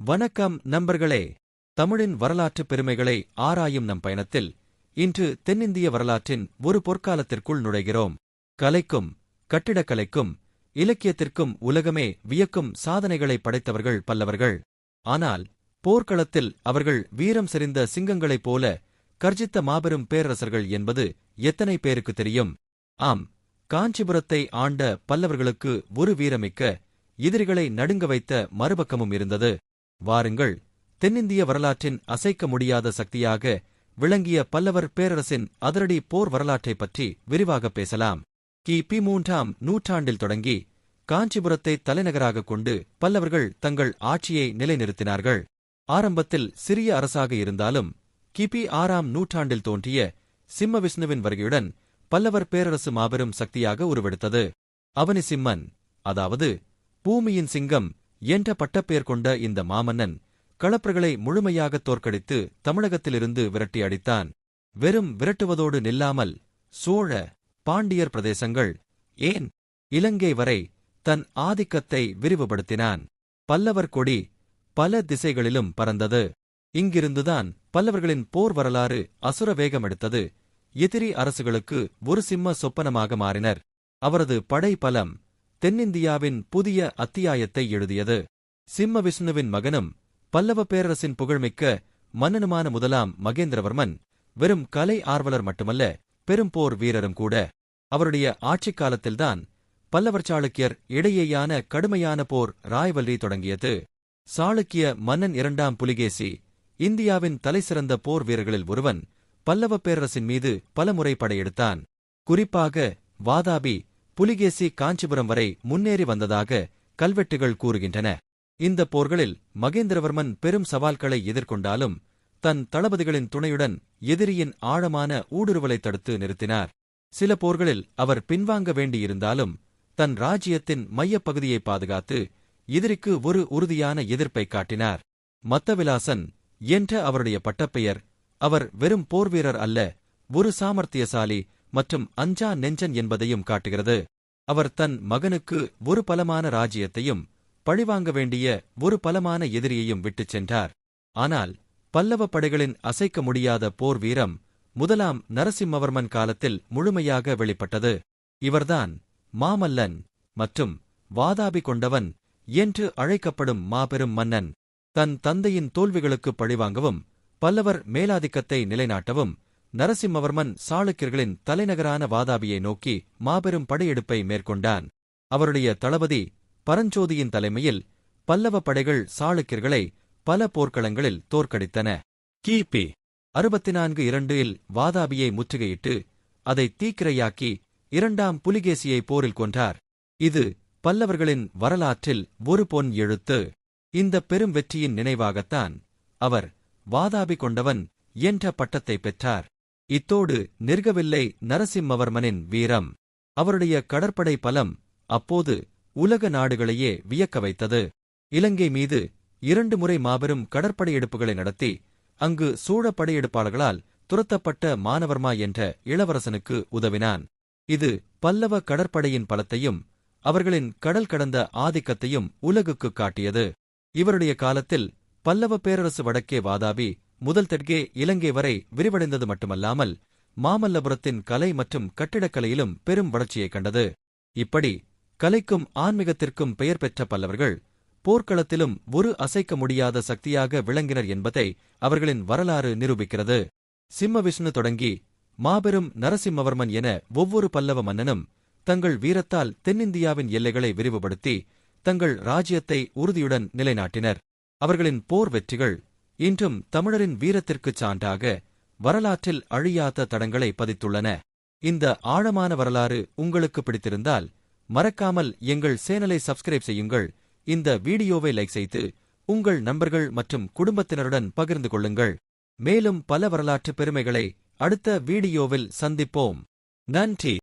வணக்கம் நண்பர்களே. தமிழின் வரலாற்றுப் பெருமைகளை ஆராயும் நம் பயணத்தில் இன்று தென்னிந்திய வரலாற்றின் ஒரு பொற்காலத்திற்குள் நுழைகிறோம். கலைக்கும் கட்டிடக்கலைக்கும் இலக்கியத்திற்கும் உலகமே வியக்கும் சாதனைகளை படைத்தவர்கள் பல்லவர்கள். ஆனால் போர்க்களத்தில் அவர்கள் வீரம் செறிந்த சிங்கங்களைப் போல கர்ஜித்த மாபெரும் பேரரசர்கள் என்பது எத்தனை பேருக்கு தெரியும்? ஆம் காஞ்சிபுரத்தை ஆண்ட பல்லவர்களுக்கு ஒரு வீரமிக்க எதிரிகளை நடுங்க வைத்த மறுபக்கமும் இருந்தது. வாருங்கள். தென்னிந்திய வரலாற்றின் அசைக்க முடியாத சக்தியாக விளங்கிய பல்லவர் பேரரசின் அதிரடி போர் வரலாற்றைப் பற்றி விரிவாகப் பேசலாம். கி. பி. மூன்றாம் நூற்றாண்டில் தொடங்கி காஞ்சிபுரத்தை தலைநகராகக் கொண்டு பல்லவர்கள் தங்கள் ஆட்சியை நிலைநிறுத்தினார்கள். ஆரம்பத்தில் சிறிய அரசாக இருந்தாலும் கிபி ஆறாம் நூற்றாண்டில் தோன்றிய சிம்ம விஷ்ணுவின் வருகையுடன் பல்லவர் பேரரசு மாபெரும் சக்தியாக உருவெடுத்தது. அவனிசிம்மன் அதாவது பூமியின் சிங்கம் என்ற பட்டப்பெயர் கொண்ட இந்த மாமன்னன் களப்பிரகளை முழுமையாக தோற்கடித்து தமிழகத்திலிருந்து விரட்டி அடித்தான். வெறும் விரட்டுவதோடு நில்லாமல் சோழ பாண்டியர் பிரதேசங்கள் ஏன் இலங்கை வரை தன் ஆதிக்கத்தை விரிவுபடுத்தினான். பல்லவர் கொடி பல திசைகளிலும் பறந்தது. இங்கிருந்துதான் பல்லவர்களின் போர் வரலாறு அசுர வேகம் எடுத்தது. எதிரி அரசுகளுக்கு ஒரு சிம்ம சொப்பனமாக மாறினர். அவரது படை பலம் தென்னிந்தியாவின் புதிய அத்தியாயத்தை எழுதியது. சிம்ம விஷ்ணுவின் மகனும் பல்லவ பேரரசின் புகழ்மிக்க மன்னனுமான முதலாம் மகேந்திரவர்மன் வெறும் கலை ஆர்வலர் மட்டுமல்ல பெரும் போர் வீரரும் கூட. அவருடைய ஆட்சிக் காலத்தில்தான் பல்லவர் சாளுக்கியர் இடையேயான கடுமையான போர் ராய்வல்ரி தொடங்கியது. சாளுக்கிய மன்னன் இரண்டாம் புலிகேசி இந்தியாவின் தலைசிறந்த போர் வீரர்களில் ஒருவன் பல்லவ பேரரசின் மீது பலமுறை படையெடுத்தான். குறிப்பாக வாதாபி புலிகேசி காஞ்சிபுரம் வரை முன்னேறி வந்ததாக கல்வெட்டுகள் கூறுகின்றன. இந்த போர்களில் மகேந்திரவர்மன் பெரும் சவால்களை எதிர்கொண்டாலும் தன் தளபதிகளின் துணையுடன் எதிரியின் ஆழமான ஊடுருவலை தடுத்து நிறுத்தினார். சில போர்களில் அவர் பின்வாங்க வேண்டியிருந்தாலும் தன் ராஜ்யத்தின் மையப்பகுதியை பாதுகாத்து எதிரிக்கு ஒரு உறுதியான எதிர்ப்பை காட்டினார். மத்தவிலாசன் என்ற அவருடைய பட்டப்பெயர் அவர் வெறும் போர்வீரர் அல்ல ஒரு சாமர்த்தியசாலி மற்றும் அஞ்சா நெஞ்சன் என்பதையும் காட்டுகிறது. அவர் தன் மகனுக்கு ஒரு பலமான ராஜ்யத்தையும் பழிவாங்க வேண்டிய ஒரு பலமான எதிரியையும் விட்டுச் சென்றார். ஆனால் பல்லவ படைகளின் அசைக்க முடியாத போர் வீரம் முதலாம் நரசிம்மவர்மன் காலத்தில் முழுமையாக வெளிப்பட்டது. இவர்தான் மாமல்லன் மற்றும் வாதாபி கொண்டவன் என்று அழைக்கப்படும் மாபெரும் மன்னன். தன் தந்தையின் தோல்விகளுக்கு பழிவாங்கவும் பல்லவர் மேலாதிக்கத்தை நிலைநாட்டவும் நரசிம்மவர்மன் சாளுக்கியர்களின் தலைநகரான வாதாபியை நோக்கி மாபெரும் படையெடுப்பை மேற்கொண்டான். அவருடைய தளபதி பரஞ்சோதியின் தலைமையில் பல்லவ படைகள் சாளுக்கியர்களை பல போர்க்களங்களில் தோற்கடித்தன. கிபி அறுபத்தி நான்கு இரண்டில் வாதாபியை முற்றுகையிட்டு அதை தீக்கிரையாக்கி இரண்டாம் புலிகேசியை போரில் கொன்றார். இது பல்லவர்களின் வரலாற்றில் ஒரு பொன் எழுத்து. இந்த பெரும் வெற்றியின் நினைவாகத்தான் அவர் வாதாபி கொண்டவன் என்ற பட்டத்தை பெற்றார். இத்தோடு நிற்கவில்லை நரசிம்மவர்மனின் வீரம். அவருடைய கடற்படை பலம் அப்போது உலக நாடுகளையே வியக்க வைத்தது. இலங்கை மீது இரண்டு முறை மாபெரும் கடற்படையெடுப்புகளை நடத்தி அங்கு சூழ படையெடுப்பாளர்களால் துரத்தப்பட்ட மானவர்மா என்ற இளவரசனுக்கு உதவினான். இது பல்லவ கடற்படையின் பலத்தையும் அவர்களின் கடல் கடந்த ஆதிக்கத்தையும் உலகுக்குக் காட்டியது. இவருடைய காலத்தில் பல்லவ பேரரசு வடக்கே வாதாபி முதல் தெற்கே இலங்கை வரை விரிவடைந்தது மட்டுமல்லாமல் மாமல்லபுரத்தின் கலை மற்றும் கட்டிடக்கலையிலும் பெரும் வளர்ச்சியைக் கண்டது. இப்படி கலைக்கும் ஆன்மீகத்திற்கும் பெயர் பெற்ற பல்லவர்கள் போர்க்களத்திலும் ஒரு அசைக்க முடியாத சக்தியாக விளங்கினர் என்பதை அவர்களின் வரலாறு நிரூபிக்கிறது. சிம்ம விஷ்ணு தொடங்கி மாபெரும் நரசிம்மவர்மன் என ஒவ்வொரு பல்லவ மன்னனும் தங்கள் வீரத்தால் தென்னிந்தியாவின் எல்லைகளை விரிவுபடுத்தி தங்கள் ராஜ்யத்தை உறுதியுடன் நிலைநாட்டினர். அவர்களின் போர் வெற்றிகள் இன்றும் தமிழரின் வீரத்திற்குச் சான்றாக வரலாற்றில் அழியாத தடங்களை பதித்துள்ளன. இந்த ஆழமான வரலாறு உங்களுக்கு பிடித்திருந்தால் மறக்காமல் எங்கள் சேனலை சப்ஸ்கிரைப் செய்யுங்கள். இந்த வீடியோவை லைக் செய்து உங்கள் நண்பர்கள் மற்றும் குடும்பத்தினருடன் பகிர்ந்து கொள்ளுங்கள். மேலும் பல வரலாற்று பெருமைகளை அடுத்த வீடியோவில் சந்திப்போம். நன்றி!